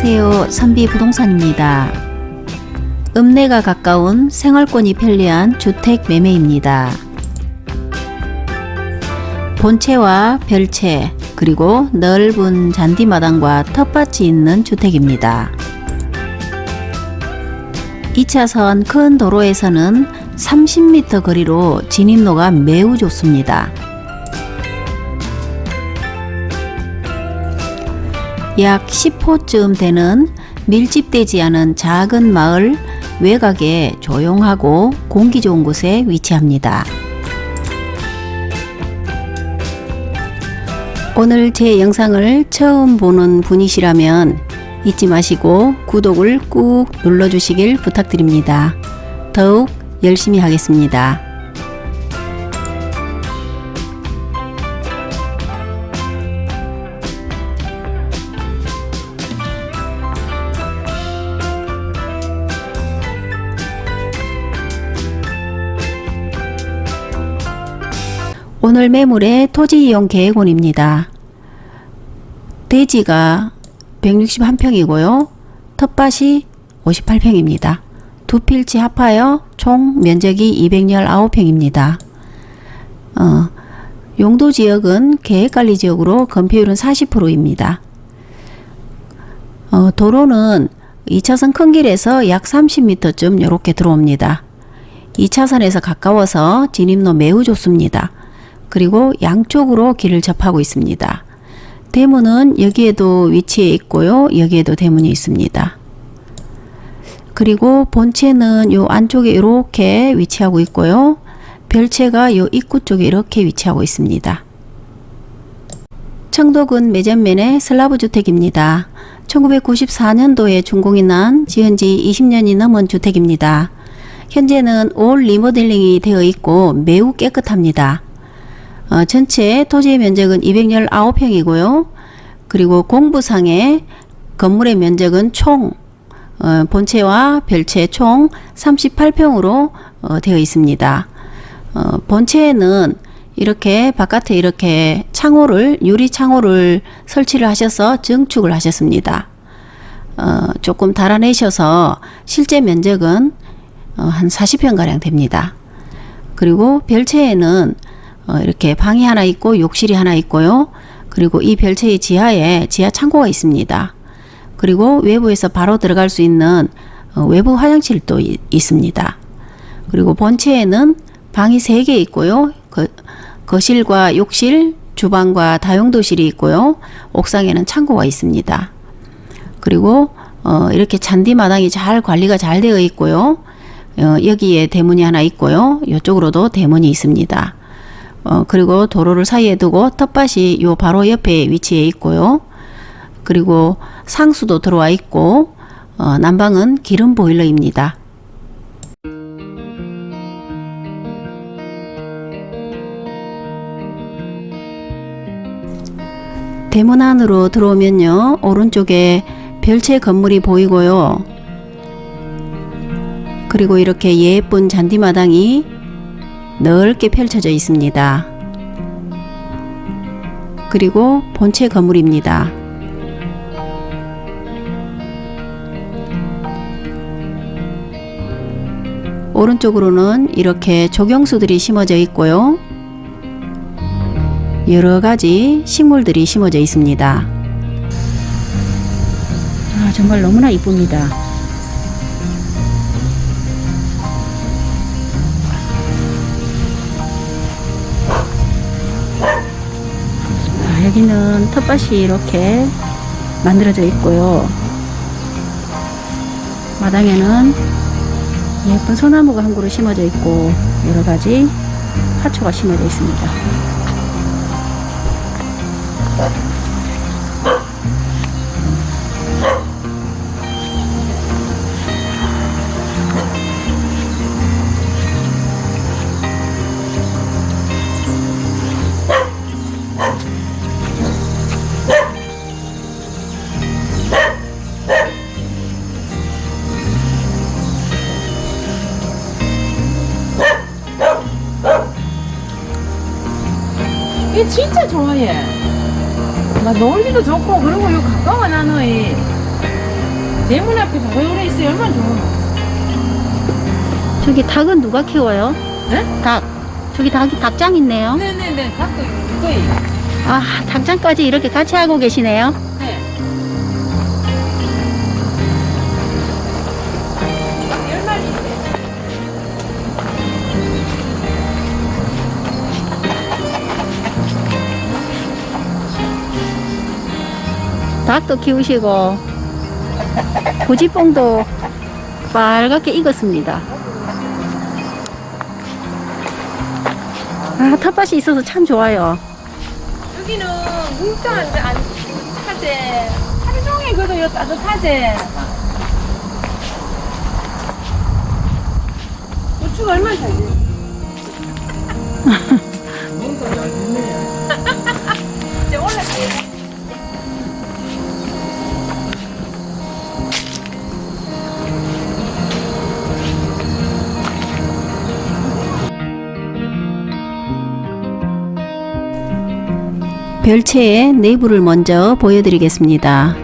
안녕하세요. 선비부동산입니다. 읍내가 가까운 생활권이 편리한 주택 매매입니다. 본체와 별채, 그리고 넓은 잔디마당과 텃밭이 있는 주택입니다. 2차선 큰 도로에서는 30m 거리로 진입로가 매우 좋습니다. 약 10호쯤 되는 밀집되지 않은 작은 마을 외곽에 조용하고 공기 좋은 곳에 위치합니다. 오늘 제 영상을 처음 보는 분이시라면 잊지 마시고 구독을 꾹 눌러주시길 부탁드립니다. 더욱 열심히 하겠습니다. 오늘 매물의 토지 이용 계획원입니다. 대지가 161평이고요. 텃밭이 58평입니다. 두 필지 합하여 총 면적이 219평입니다. 어, 용도 지역은 계획관리 지역으로 건폐율은 40%입니다. 어, 도로는 2차선 큰 길에서 약 30m쯤 이렇게 들어옵니다. 2차선에서 가까워서 진입로 매우 좋습니다. 그리고 양쪽으로 길을 접하고 있습니다. 대문은 여기에도 위치해 있고요. 여기에도 대문이 있습니다. 그리고 본체는 요 안쪽에 이렇게 위치하고 있고요. 별채가 요 입구 쪽에 이렇게 위치하고 있습니다. 청도군 매전면의 슬라브 주택입니다. 1994년도에 준공이 난 지은 지 20년이 넘은 주택입니다. 현재는 올 리모델링이 되어 있고 매우 깨끗합니다. 어, 전체 토지의 면적은 219평이고요. 그리고 공부상의 건물의 면적은 총 어, 본체와 별채 총 38평으로 어, 되어 있습니다. 어, 본체에는 이렇게 바깥에 이렇게 창호를 유리 창호를 설치를 하셔서 증축을 하셨습니다. 어, 조금 달아내셔서 실제 면적은 어, 한 40평 가량 됩니다. 그리고 별채에는 어, 이렇게 방이 하나 있고 욕실이 하나 있고요. 그리고 이 별채의 지하에 지하 창고가 있습니다. 그리고 외부에서 바로 들어갈 수 있는 어, 외부 화장실도 이, 있습니다. 그리고 본체에는 방이 3개 있고요. 거, 거실과 욕실, 주방과 다용도실이 있고요. 옥상에는 창고가 있습니다. 그리고 어, 이렇게 잔디 마당이 잘 관리가 잘 되어 있고요. 어, 여기에 대문이 하나 있고요. 이쪽으로도 대문이 있습니다. 어, 그리고 도로를 사이에 두고 텃밭이 요 바로 옆에 위치해 있고요. 그리고 상수도 들어와 있고 어, 난방은 기름 보일러입니다. 대문 안으로 들어오면요 오른쪽에 별채 건물이 보이고요. 그리고 이렇게 예쁜 잔디마당이 넓게 펼쳐져 있습니다. 그리고 본체 건물입니다. 오른쪽으로는 이렇게 조경수들이 심어져 있고요. 여러 가지 식물들이 심어져 있습니다. 아, 정말 너무나 이쁩니다. 여기는 텃밭이 이렇게 만들어져 있고요. 마당에는 예쁜 소나무가 한 그루 심어져 있고 여러 가지 화초가 심어져 있습니다. 좋아해. 나 놀기도 좋고 그리고 요 가까워 나는 이 대문 왜 오래 있어요? 얼마나 좋아. 저기 닭은 누가 키워요? 네? 닭. 저기 닭이 닭장 있네요. 네네네. 닭도 이거예요. 아, 닭장까지 이렇게 같이 하고 계시네요. 네. 닭도 키우시고 고지뽕도 빨갛게 익었습니다. 아, 텃밭이 있어서 참 좋아요. 여기는 물도 안, 안 차지. 하루 종일 그래도 따뜻하지. 고추가 얼마나 차지? 별채의 내부를 먼저 보여드리겠습니다.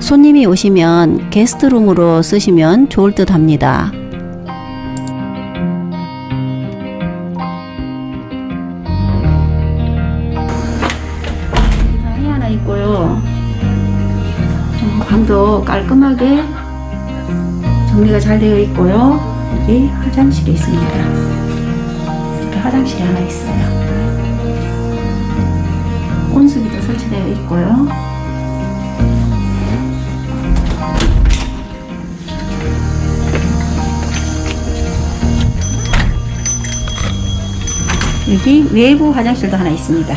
손님이 오시면 게스트룸으로 쓰시면 좋을 듯 합니다. 방이 하나 있고요. 좀 방도 깔끔하게 정리가 잘 되어 있고요. 여기 화장실이 있습니다. 이렇게 화장실이 하나 있어요. 온수기도 설치되어 있고요. 여기 외부 화장실도 하나 있습니다.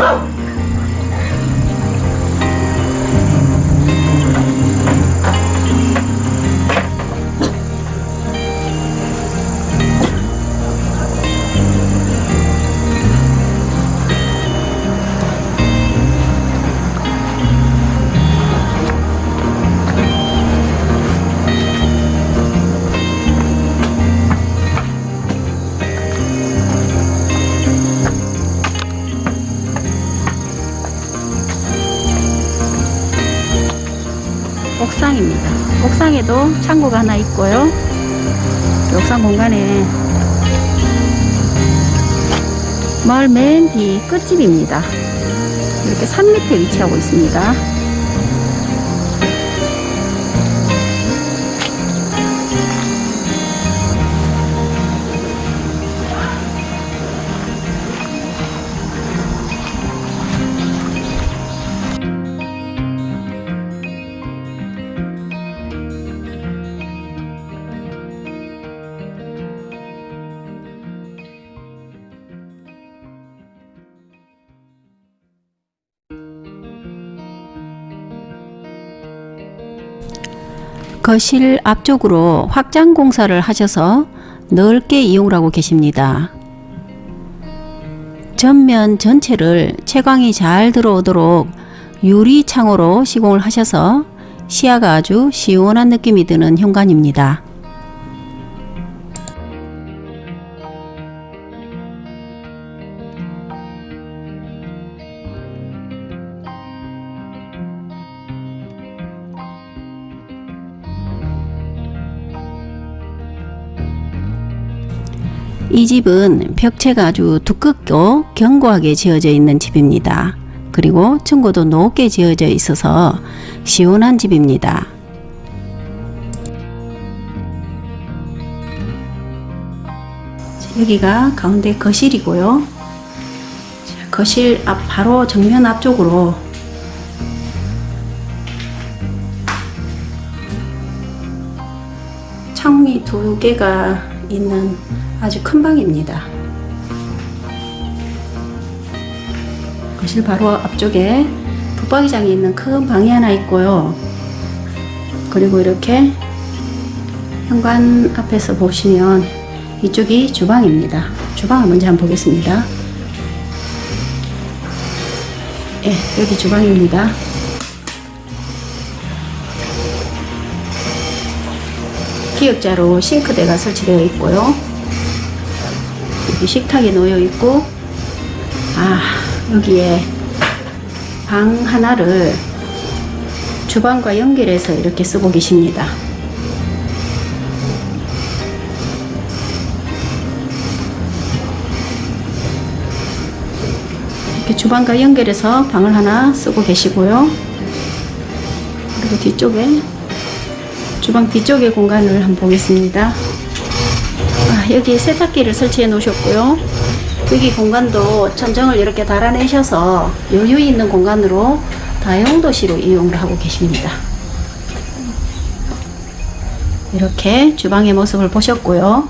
옥 옥상에도 창고가 하나 있고요. 옥상 공간에 마을 맨 뒤 끝집입니다. 이렇게 산 밑에 위치하고 있습니다. 거실 앞쪽으로 확장 공사를 하셔서 넓게 이용을 하고 계십니다. 전면 전체를 채광이 잘 들어오도록 유리 창호로 시공을 하셔서 시야가 아주 시원한 느낌이 드는 현관입니다. 이 집은 벽체가 아주 두껍고 견고하게 지어져 있는 집입니다. 그리고 층고도 높게 지어져 있어서 시원한 집입니다. 자, 여기가 가운데 거실이고요. 자, 거실 앞 바로 정면 앞쪽으로 창이 두 개가 있는 아주 큰 방입니다. 거실 바로 앞쪽에 붙박이장이 있는 큰 방이 하나 있고요. 그리고 이렇게 현관 앞에서 보시면 이쪽이 주방입니다. 주방을 먼저 한번 보겠습니다. 예, 여기 주방입니다. 기역자로 싱크대가 설치되어 있고요. 이렇게 식탁이 놓여 있고 아 여기에 방 하나를 주방과 연결해서 이렇게 쓰고 계십니다. 이렇게 주방과 연결해서 방을 하나 쓰고 계시고요. 그리고 뒤쪽에 주방 뒤쪽의 공간을 한번 보겠습니다. 아, 여기 세탁기를 설치해 놓으셨고요. 여기 공간도 천정을 이렇게 달아내셔서 여유 있는 공간으로 다용도시로 이용을 하고 계십니다. 이렇게 주방의 모습을 보셨고요.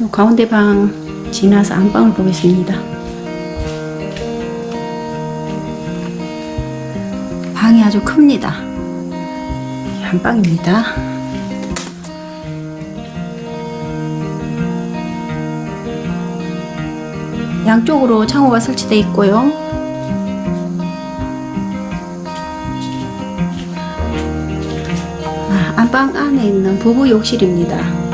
요 가운데 방 지나서 안방을 보겠습니다. 방이 아주 큽니다. 이게 안방입니다. 양쪽으로 창호가 설치되어 있고요. 아, 안방 안에 있는 부부 욕실입니다.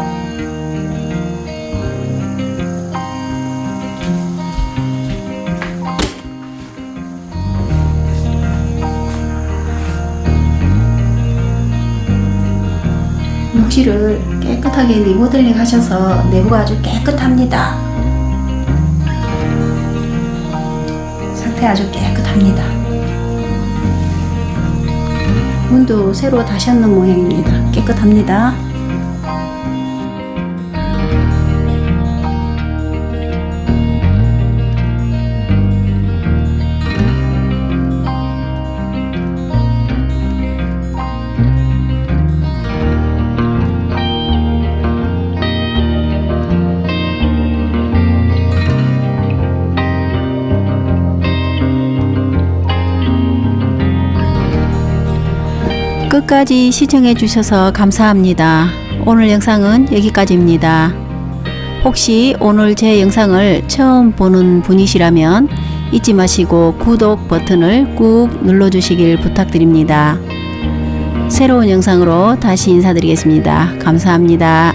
욕실을 깨끗하게 리모델링 하셔서 내부가 아주 깨끗합니다. 상태 아주 깨끗합니다. 문도 새로 다셨는 모양입니다. 깨끗합니다. 끝까지 시청해 주셔서 감사합니다. 오늘 영상은 여기까지입니다. 혹시 오늘 제 영상을 처음 보는 분이시라면 잊지 마시고 구독 버튼을 꾹 눌러주시길 부탁드립니다. 새로운 영상으로 다시 인사드리겠습니다. 감사합니다.